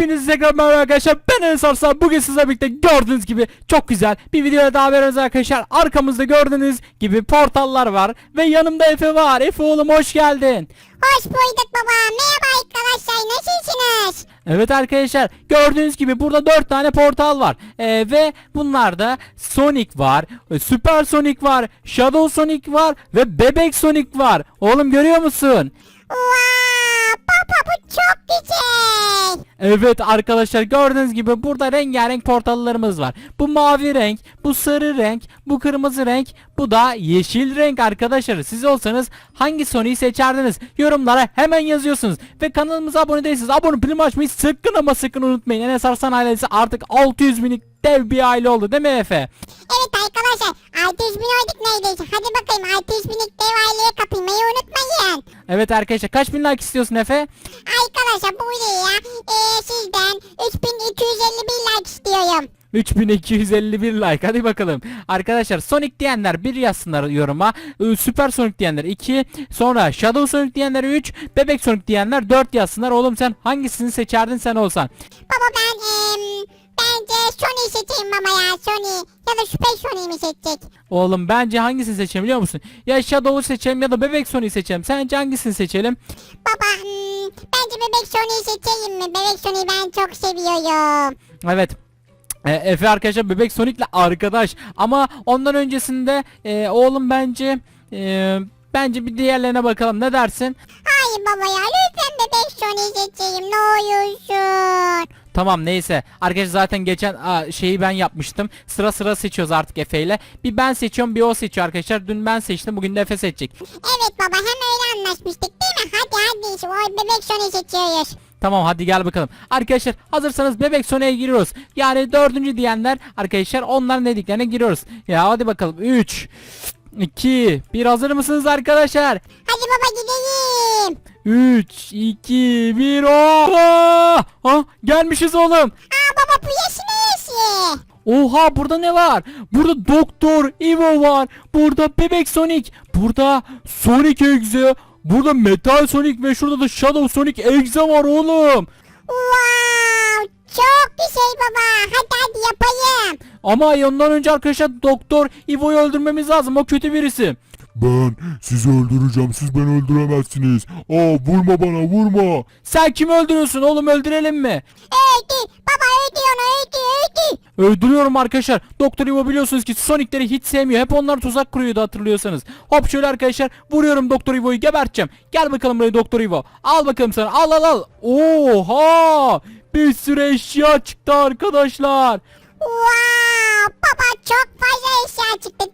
Hepinize tekrar merhaba arkadaşlar ben Enes Arslan bugün sizlerle birlikte gördüğünüz gibi çok güzel bir videoya daha beraberiz arkadaşlar arkamızda gördüğünüz gibi portallar var ve yanımda Efe var Efe oğlum hoş geldin Hoş bulduk baba. Merhaba arkadaşlar. Nasılsınız? Evet arkadaşlar gördüğünüz gibi burada 4 tane portal var Ee, ve bunlarda Sonic var e, Super Sonic var Shadow Sonic var ve Bebek Sonic var oğlum görüyor musun? Wow, baba bu çok güzel. Evet arkadaşlar gördüğünüz gibi burada rengarenk portallarımız var. Bu mavi renk, bu sarı renk, bu kırmızı renk, bu da yeşil renk arkadaşlar. Siz olsanız hangi Sonic'i seçerdiniz? Yorumlara hemen yazıyorsunuz. Ve kanalımıza abone değilseniz abone prim açmayı sakın ama sakın unutmayın. Enes Arslan ailesi artık 600 binlik dev bir aile oldu değil mi Efe? Evet arkadaşlar 600 bin olduk neredeyse. Hadi bakayım 600 binlik dev aileye kapılmayı unutmayın. Evet arkadaşlar kaç bin like istiyorsun Efe? Arkadaşlar bu videoya e, sizden 3251 like istiyorum. 3251 like hadi bakalım. Arkadaşlar Sonic diyenler bir yazsınlar yoruma. Ee, Süper Sonic diyenler 2. Sonra Shadow Sonic diyenler 3. Bebek Sonic diyenler 4 yazsınlar. Oğlum sen hangisini seçerdin sen olsan? Baba ben em, bence Sony seçeyim baba ya Sony. Ya da Super Sony mi seçecek? Oğlum bence hangisini seçelim biliyor musun? Ya Shadow'u seçelim ya da Bebek Sonic'i seçelim. Sence hangisini seçelim? Baba hmm, bence bebek Sony'yi seçeyim mi? Bebek Sony'yi ben çok seviyorum. Evet. E, Efe arkadaşlar Bebek Sonic'le arkadaş. Ama ondan öncesinde e, oğlum bence e, bence bir diğerlerine bakalım. Ne dersin? Hayır baba ya lütfen bebek Sony'yi seçeyim ne olursun. Tamam neyse. Arkadaşlar zaten geçen aa, şeyi ben yapmıştım. Sıra sıra seçiyoruz artık Efe ile. Bir ben seçiyorum bir o seçiyor arkadaşlar. Dün ben seçtim bugün de Efe seçecek. Evet baba hem öyle anlaşmıştık değil mi? Hadi hadi o bebek Sony seçiyoruz. Tamam hadi gel bakalım. Arkadaşlar hazırsanız Bebek Sonic'e giriyoruz. Yani dördüncü diyenler arkadaşlar onların dediklerine giriyoruz. Ya hadi bakalım. 3 2 1 hazır mısınız arkadaşlar? Hadi baba gidelim. 3 2 1 Oha! Ah, gelmişiz oğlum. Aa baba bu ne yaşı? Oha burada ne var? Burada Doktor Evo var. Burada Bebek Sonic. Burada Sonic Exe. Burada Metal Sonic ve şurada da Shadow Sonic Exe var oğlum. Wow çok güzel baba. Hadi hadi yapayım. Ama ondan önce arkadaşlar Doktor Evo'yu öldürmemiz lazım. O kötü birisi. Ben sizi öldüreceğim. Siz beni öldüremezsiniz. Aa vurma bana vurma. Sen kimi öldürüyorsun oğlum öldürelim mi? Öldü. Baba öldü onu öldü öldü. Öldürüyorum arkadaşlar. Doktor Evo biliyorsunuz ki Sonic'leri hiç sevmiyor. Hep onlar tuzak kuruyordu hatırlıyorsanız. Hop şöyle arkadaşlar vuruyorum Doktor Evo'yu geberteceğim. Gel bakalım buraya Doktor Evo. Al bakalım sana. Al al al. Oha! Bir sürü eşya çıktı arkadaşlar. Wow baba çok fazla eşya çıktı?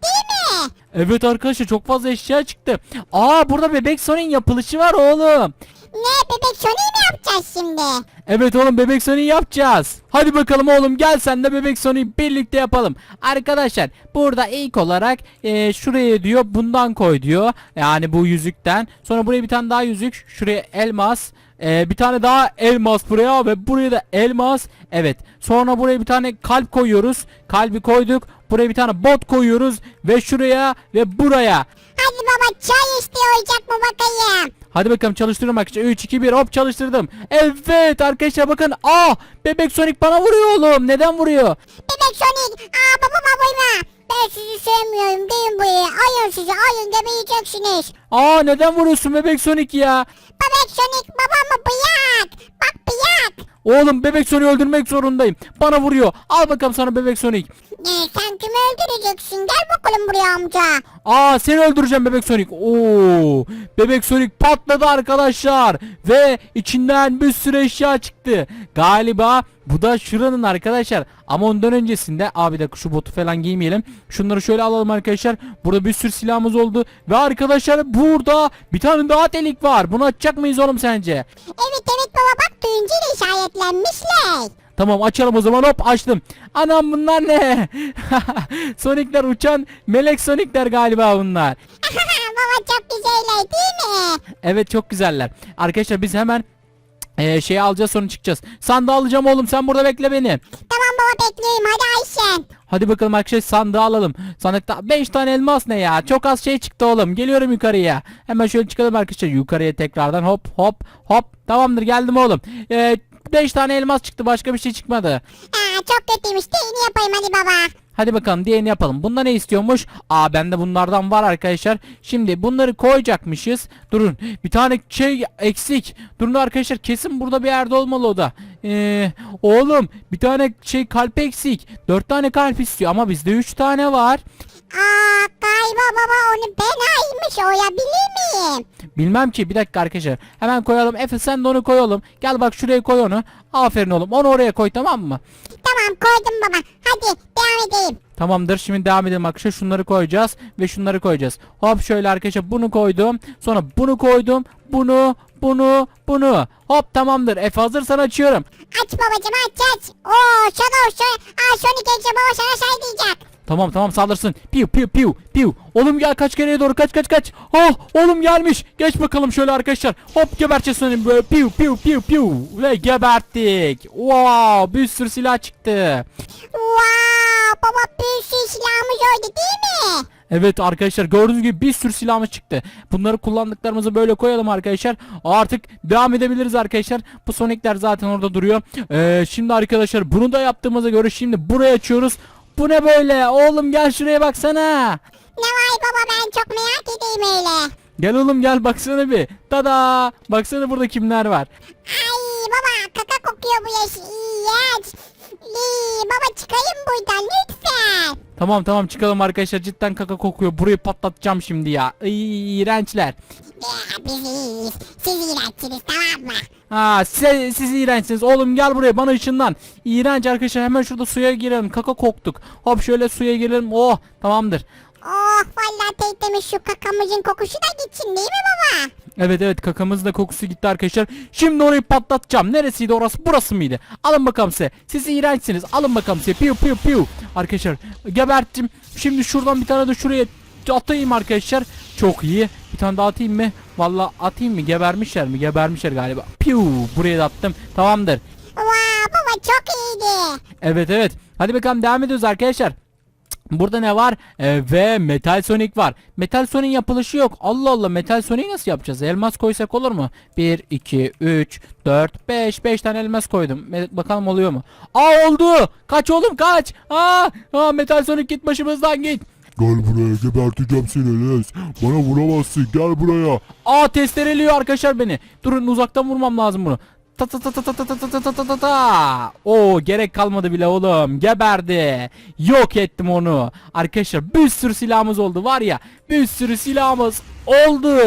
Evet arkadaşlar çok fazla eşya çıktı. Aa burada bebek Sonic'in yapılışı var oğlum. Ne bebek Sony mi yapacağız şimdi? Evet oğlum bebek Sonic yapacağız. Hadi bakalım oğlum gel sen de bebek Sonic birlikte yapalım. Arkadaşlar burada ilk olarak e, şuraya diyor bundan koy diyor. Yani bu yüzükten. Sonra buraya bir tane daha yüzük. Şuraya elmas. E, bir tane daha elmas buraya ve buraya da elmas. Evet. Sonra buraya bir tane kalp koyuyoruz. Kalbi koyduk. Buraya bir tane bot koyuyoruz ve şuraya ve buraya. Hadi baba çay istiyor olacak mı bakayım? Hadi bakalım çalıştırıyorum arkadaşlar. 3 2 1 hop çalıştırdım. Evet arkadaşlar bakın. Ah bebek Sonic bana vuruyor oğlum. Neden vuruyor? Bebek Sonic aa babama vurma. Ben sizi sevmiyorum deyin buraya. Ayın sizi ayın demeyeceksiniz. Aa neden vuruyorsun bebek Sonic ya? Bebek Sonic babamı bıyak. Bak bıyak. Oğlum bebek Sonic'i öldürmek zorundayım. Bana vuruyor. Al bakalım sana bebek Sonic. Ee, sen kimi öldüreceksin? Gel bakalım buraya amca. Aa seni öldüreceğim bebek Sonic. Oo! Bebek Sonic patladı arkadaşlar ve içinden bir sürü eşya çıktı. Galiba bu da şuranın arkadaşlar. Ama ondan öncesinde abi de şu botu falan giymeyelim. Şunları şöyle alalım arkadaşlar. Burada bir sürü silahımız oldu ve arkadaşlar burada bir tane daha delik var. Bunu açacak mıyız oğlum sence? Evet evet baba bak da işaretlenmişler. Tamam açalım o zaman hop açtım. Anam bunlar ne? Sonic'ler uçan melek Sonic'ler galiba bunlar. baba çok güzeller değil mi? Evet çok güzeller. Arkadaşlar biz hemen eee şeyi alacağız sonra çıkacağız. Sandığı alacağım oğlum sen burada bekle beni. Tamam baba bekliyorum hadi. Hadi bakalım arkadaşlar sandığı alalım. Sandıkta 5 tane elmas ne ya? Çok az şey çıktı oğlum. Geliyorum yukarıya. Hemen şöyle çıkalım arkadaşlar yukarıya tekrardan hop hop hop. Tamamdır geldim oğlum. Eee 5 tane elmas çıktı başka bir şey çıkmadı. Çok kötüymüş. Değini yapayım hadi baba. Hadi bakalım diğerini yapalım. Bunda ne istiyormuş? Aa bende bunlardan var arkadaşlar. Şimdi bunları koyacakmışız. Durun. Bir tane şey eksik. Durun arkadaşlar kesin burada bir yerde olmalı o da. Ee, oğlum bir tane şey kalp eksik. Dört tane kalp istiyor ama bizde üç tane var. Aa, galiba baba onu ben aymış oyabilir miyim? Bilmem ki bir dakika arkadaşlar. Hemen koyalım. Efe sen de onu koyalım. Gel bak şuraya koy onu. Aferin oğlum. Onu oraya koy tamam mı? Tamam koydum baba. Hadi devam edeyim. Tamamdır şimdi devam edelim arkadaşlar şunları koyacağız ve şunları koyacağız. Hop şöyle arkadaşlar bunu koydum sonra bunu koydum bunu bunu bunu hop tamamdır Efe hazırsan açıyorum. Aç babacım aç aç. Oo Shadow şu. Aa Sonic Genç'e baba sana şey diyecek. Tamam tamam saldırsın. Piu piu piu piu. Oğlum gel kaç kereye doğru kaç kaç kaç. Oh oğlum gelmiş. Geç bakalım şöyle arkadaşlar. Hop geberteceğiz onu böyle piu piu piu piu. Ve geberttik. Wow bir sürü silah çıktı. Wow baba bir sürü silahımız oldu değil mi? Evet arkadaşlar gördüğünüz gibi bir sürü silahımız çıktı. Bunları kullandıklarımızı böyle koyalım arkadaşlar. Artık devam edebiliriz arkadaşlar. Bu Sonic'ler zaten orada duruyor. Ee, şimdi arkadaşlar bunu da yaptığımıza göre şimdi buraya açıyoruz. Bu ne böyle? Oğlum gel şuraya baksana. Ne var baba ben çok merak edeyim öyle. Gel oğlum gel baksana bir. Tada! Baksana burada kimler var. Ay baba kaka kokuyor bu yaş. İğrenç. İyi, baba çıkayım buradan lütfen. Tamam tamam çıkalım arkadaşlar. Cidden kaka kokuyor. Burayı patlatacağım şimdi ya. İğrençler. Ee, biz iyiyiz. Siz iğrençsiniz tamam mı? Ha siz, siz iğrençsiniz. Oğlum gel buraya bana ışından. İğrenç arkadaşlar hemen şurada suya girelim. Kaka koktuk. Hop şöyle suya girelim. Oh tamamdır. Oh vallahi teyzemin şu kakamızın kokusu da gitsin değil mi baba? Evet evet kakamızın da kokusu gitti arkadaşlar. Şimdi orayı patlatacağım. Neresiydi orası? Burası mıydı? Alın bakalım size. Siz iğrençsiniz. Alın bakalım size. Piu piu piu. Arkadaşlar geberttim. Şimdi şuradan bir tane de şuraya atayım arkadaşlar. Çok iyi. Bir tane daha atayım mı? Vallahi atayım mı? Gebermişler mi? Gebermişler galiba. Piu. Buraya da attım. Tamamdır. Wow baba çok iyiydi. Evet evet. Hadi bakalım devam ediyoruz arkadaşlar. Burada ne var? Ee, ve Metal Sonic var. Metal Sonic'in yapılışı yok. Allah Allah Metal Sonic'i nasıl yapacağız? Elmas koysak olur mu? 1, 2, 3, 4, 5. 5 tane elmas koydum. Bakalım oluyor mu? Aa oldu. Kaç oğlum kaç. Aa, aa Metal Sonic git başımızdan git. Gel buraya geberteceğim seni Enes. Bana vuramazsın gel buraya. Aa testereliyor arkadaşlar beni. Durun uzaktan vurmam lazım bunu. Ta ta ta ta ta ta ta ta ta ta ta ta. Oo gerek kalmadı bile oğlum. Geberdi. Yok ettim onu. Arkadaşlar bir sürü silahımız oldu var ya. Bir sürü silahımız oldu.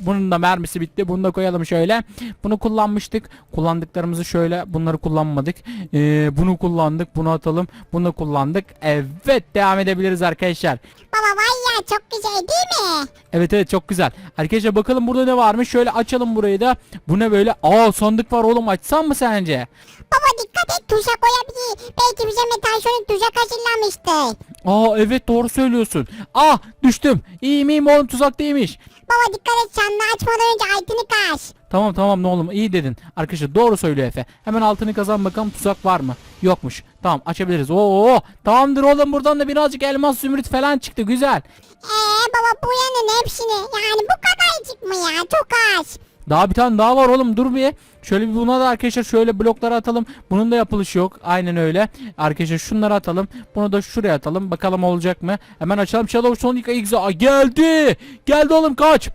Bunun da mermisi bitti. Bunu da koyalım şöyle. Bunu kullanmıştık. Kullandıklarımızı şöyle bunları kullanmadık. Ee, bunu kullandık. Bunu atalım. Bunu kullandık. Evet devam edebiliriz arkadaşlar. Baba çok güzel değil mi? Evet evet çok güzel. Arkadaşlar bakalım burada ne varmış. Şöyle açalım burayı da. Bu ne böyle? Aa sandık var oğlum açsam mı sence? Baba dikkat et tuzak koyabilir. Belki bize metal sonic tuzak hazırlamıştır. Aa evet doğru söylüyorsun. Ah düştüm. İyiyim iyiyim oğlum tuzak değilmiş. Baba dikkat et sandığı açmadan önce altını kaç. Tamam tamam ne oğlum iyi dedin. Arkadaşlar doğru söylüyor Efe. Hemen altını kazan bakalım tuzak var mı? Yokmuş. Tamam açabiliriz. Oo tamamdır oğlum buradan da birazcık elmas zümrüt falan çıktı güzel. Eee baba bu yanın hepsini yani bu kadarcık mı ya çok az. Daha bir tane daha var oğlum dur bir. Şöyle bir buna da arkadaşlar şöyle blokları atalım. Bunun da yapılışı yok. Aynen öyle. Arkadaşlar şunları atalım. Bunu da şuraya atalım. Bakalım olacak mı? Hemen açalım. Shadow Sonic X. Aa, geldi. Geldi oğlum kaç.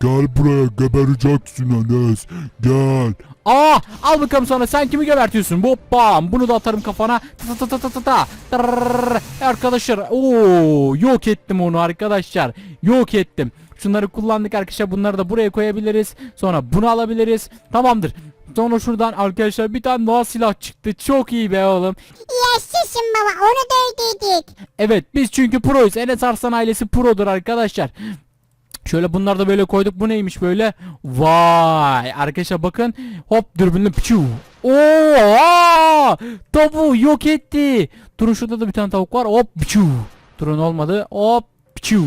Gel buraya gebereceksin Enes. Gel. Aa al bakalım sana sen kimi gebertiyorsun? Bu bam bunu da atarım kafana. Ta ta ta ta ta ta. Arkadaşlar ooo yok ettim onu arkadaşlar. Yok ettim. Şunları kullandık arkadaşlar. Bunları da buraya koyabiliriz. Sonra bunu alabiliriz. Tamamdır. Sonra şuradan arkadaşlar bir tane daha silah çıktı. Çok iyi be oğlum. Yaşlısın baba onu da ödeydik. Evet biz çünkü proyuz. Enes Arslan ailesi produr arkadaşlar. Şöyle bunları da böyle koyduk. Bu neymiş böyle? Vay. Arkadaşlar bakın. Hop dürbünlü piçu. Oo! Tavuğu yok etti. Durun şurada da bir tane tavuk var. Hop piçu. Durun olmadı. Hop piçu.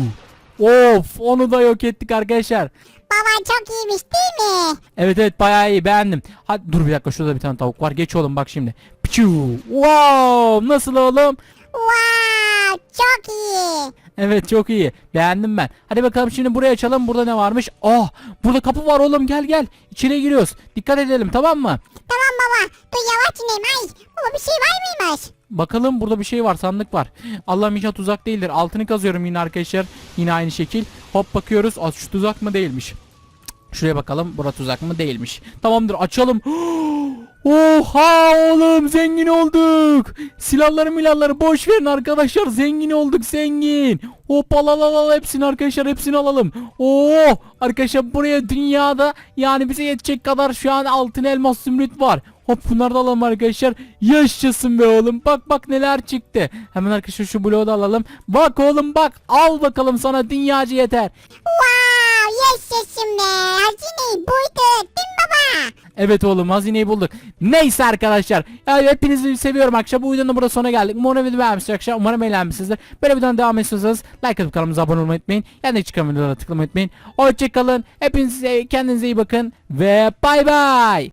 Of onu da yok ettik arkadaşlar. Baba çok iyiymiş değil mi? Evet evet bayağı iyi beğendim. Hadi dur bir dakika şurada bir tane tavuk var. Geç oğlum bak şimdi. Piçu. Wow! Nasıl oğlum? Wow çok iyi. Evet çok iyi. Beğendim ben. Hadi bakalım şimdi buraya açalım. Burada ne varmış? Oh burada kapı var oğlum gel gel. İçine giriyoruz. Dikkat edelim tamam mı? Tamam baba. Dur yavaş ineyim. Ay baba bir şey var mıymış? Bakalım burada bir şey var sandık var. Allah'ım inşallah tuzak değildir. Altını kazıyorum yine arkadaşlar. Yine aynı şekil. Hop bakıyoruz. Az şu tuzak mı değilmiş. Şuraya bakalım. Bura tuzak mı değilmiş. Tamamdır açalım. Oha oğlum zengin olduk. Silahları milahları boş verin arkadaşlar. Zengin olduk zengin. Hop al al al al hepsini arkadaşlar hepsini alalım. Oo arkadaşlar buraya dünyada yani bize yetecek kadar şu an altın elmas zümrüt var. Hop bunları da alalım arkadaşlar. Yaşasın be oğlum. Bak bak neler çıktı. Hemen arkadaşlar şu bloğu da alalım. Bak oğlum bak. Al bakalım sana dünyacı yeter. Wow yaşasın be. Hazineyi buydu değil mi? Evet oğlum hazineyi bulduk. Neyse arkadaşlar. Yani hepinizi seviyorum arkadaşlar. Bu videonun burada sona geldik. Umarım video beğenmişsiniz arkadaşlar. Umarım eğlenmişsinizdir. Böyle videonun devam istiyorsanız like atıp kanalımıza abone olmayı unutmayın. Yani çıkan videolara tıklamayı unutmayın. Hoşçakalın. Hepinize kendinize iyi bakın. Ve bay bay.